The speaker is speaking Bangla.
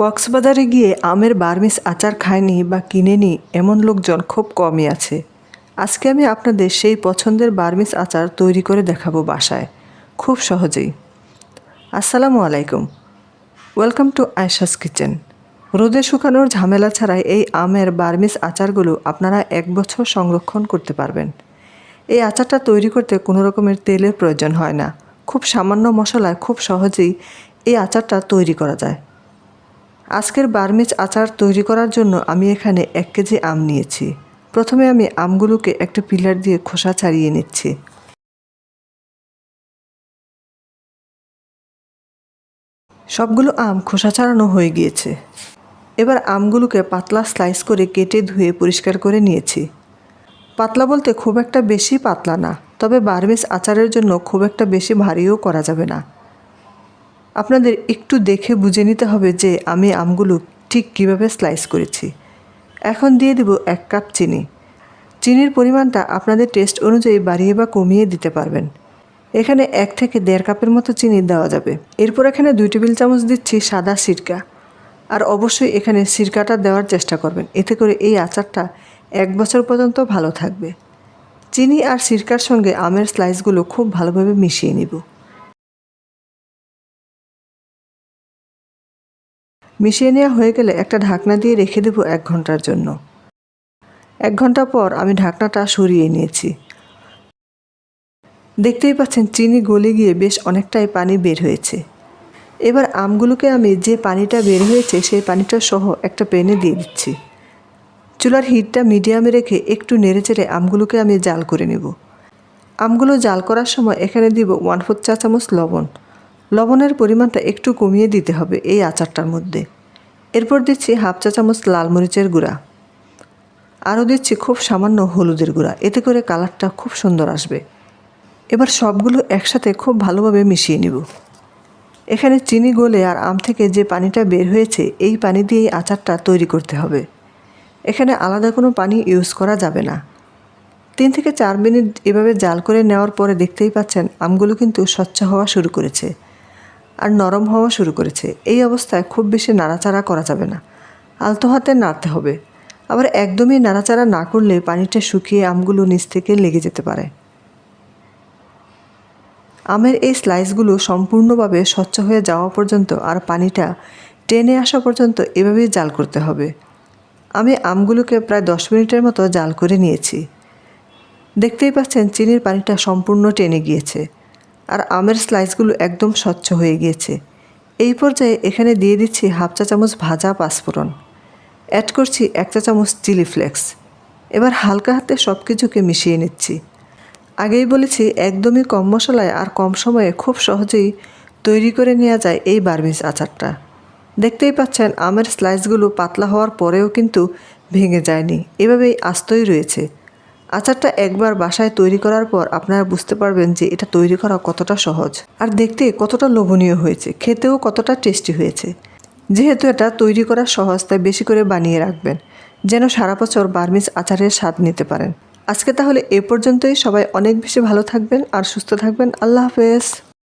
কক্সবাজারে গিয়ে আমের বার্মিস আচার খায়নি বা কিনেনি এমন লোকজন খুব কমই আছে। আজকে আমি আপনাদের সেই পছন্দের বার্মিস আচার তৈরি করে দেখাবো বাসায়। খুব সহজেই। আসসালামু আলাইকুম। Welcome to Ayesha's kitchen. রোদে শুকানোর ঝামেলা ছাড়াই এই আমের বার্মিস আচারগুলো আপনারা এক বছর সংরক্ষণ করতে পারবেন। এই আচারটা তৈরি করতে কোনো রকমের তেলের প্রয়োজন হয় না। খুব সামান্য মশলায় খুব সহজেই এই আচারটা তৈরি করা যায়। আজকের বার্মিজ আচার তৈরি করার জন্য আমি এখানে এক কেজি আম নিয়েছি। প্রথমে আমি আমগুলোকে একটা পিলার দিয়ে খোসা ছাড়িয়ে নিচ্ছি। সবগুলো আম খোসা ছাড়ানো হয়ে গিয়েছে। এবার আমগুলোকে পাতলা স্লাইস করে কেটে ধুয়ে পরিষ্কার করে নিয়েছি। পাতলা বলতে খুব একটা বেশি পাতলা না, তবে বার্মিজ আচারের জন্য খুব একটা বেশি ভারীও করা যাবে না। আপনাদের একটু দেখে বুঝে নিতে হবে যে আমি আমগুলো ঠিক কীভাবে স্লাইস করেছি। এখন দিয়ে দেব এক কাপ চিনি। চিনির পরিমাণটা আপনাদের টেস্ট অনুযায়ী বাড়িয়ে বা কমিয়ে দিতে পারবেন। এখানে এক থেকে দেড় কাপের মতো চিনি দেওয়া যাবে। এরপর এখানে দুই টেবিল চামচ দিচ্ছি সাদা সিরকা। আর অবশ্যই এখানে সিরকাটা দেওয়ার চেষ্টা করবেন। এতে করে এই আচারটা এক বছর পর্যন্ত ভালো থাকবে। চিনি আর সিরকার সঙ্গে আমের স্লাইসগুলো খুব ভালোভাবে মিশিয়ে নিব। মিশিয়ে নেওয়া হয়ে গেলে একটা ঢাকনা দিয়ে রেখে দেবো এক ঘণ্টার জন্য। এক ঘণ্টা পর আমি ঢাকনাটা সরিয়ে নিয়েছি। দেখতেই পাচ্ছেন চিনি গলে গিয়ে বেশ অনেকটাই পানি বের হয়েছে। এবার আমগুলোকে আমি যে পানিটা বের হয়েছে সেই পানিটা সহ একটা প্যানে দিয়ে দিচ্ছি। চুলার হিটটা মিডিয়ামে রেখে একটু নেড়েচেড়ে আমগুলোকে আমি জাল করে নেব। আমগুলো জাল করার সময় এখানে দিব ওয়ান ফোর চা চামচ লবণ। লবণের পরিমাণটা একটু কমিয়ে দিতে হবে এই আচারটার মধ্যে। এরপর দিচ্ছি হাফ চা চামচ লাল মরিচের গুঁড়া। আরও দিচ্ছি খুব সামান্য হলুদের গুঁড়া, এতে করে কালারটা খুব সুন্দর আসবে। এবার সবগুলো একসাথে খুব ভালোভাবে মিশিয়ে নিব। এখানে চিনি গলে আর আম থেকে যে পানিটা বের হয়েছে, এই পানি দিয়েই আচারটা তৈরি করতে হবে। এখানে আলাদা কোনো পানি ইউজ করা যাবে না। তিন থেকে চার মিনিট এভাবে জাল করে নেওয়ার পরে দেখতেই পাচ্ছেন আমগুলো কিন্তু স্বচ্ছ হওয়া শুরু করেছে। আর নরম হওয়া শুরু করেছে। এই অবস্থায় খুব বেশি নাড়াচাড়া করা যাবে না। আলতো হাতে নাড়তে হবে। আবার একদমই নাড়াচাড়া না করলে পানিটা শুকিয়ে আমগুলো নিচ থেকে লেগে যেতে পারে। আমের এই স্লাইসগুলো সম্পূর্ণভাবে স্বচ্ছ হয়ে যাওয়া পর্যন্ত আর পানিটা টেনে আসা পর্যন্ত এভাবেই জাল করতে হবে। আমি আমগুলোকে প্রায় দশ মিনিটের মতো জাল করে নিয়েছি। দেখতেই পাচ্ছেন, চিনির পানিটা সম্পূর্ণ টেনে গিয়েছে। আর আমের স্লাইসগুলো একদম স্বচ্ছ হয়ে গিয়েছে। এই পর্যায়ে এখানে দিয়ে দিচ্ছি হাফ চা চামচ ভাজা পাঁচফোড়ন। অ্যাড করছি এক চা চামচ চিলি ফ্লেক্স এবার হালকা হাতে সব কিছুকে মিশিয়ে নিচ্ছি। আগেই বলেছি, একদমই কম মশলায় আর কম সময়ে খুব সহজেই তৈরি করে নেওয়া যায় এই বার্মিজ আচারটা। দেখতেই পাচ্ছেন, আমের স্লাইসগুলো পাতলা হওয়ার পরেও কিন্তু ভেঙে যায়নি। এভাবেই আস্তই রয়েছে। আচারটা একবার বাসায় তৈরি করার পর আপনারা বুঝতে পারবেন যে এটা তৈরি করা কতটা সহজ। আর দেখতে কতটা লোভনীয় হয়েছে, খেতেও কতটা টেস্টি হয়েছে। যেহেতু এটা তৈরি করা সহজ, তাই বেশি করে বানিয়ে রাখবেন, যেন সারা বছর বার্মিজ আচারের স্বাদ নিতে পারেন। আজকে তাহলে এ পর্যন্তই। সবাই অনেক বেশি ভালো থাকবেন আর সুস্থ থাকবেন। আল্লাহ হাফেজ।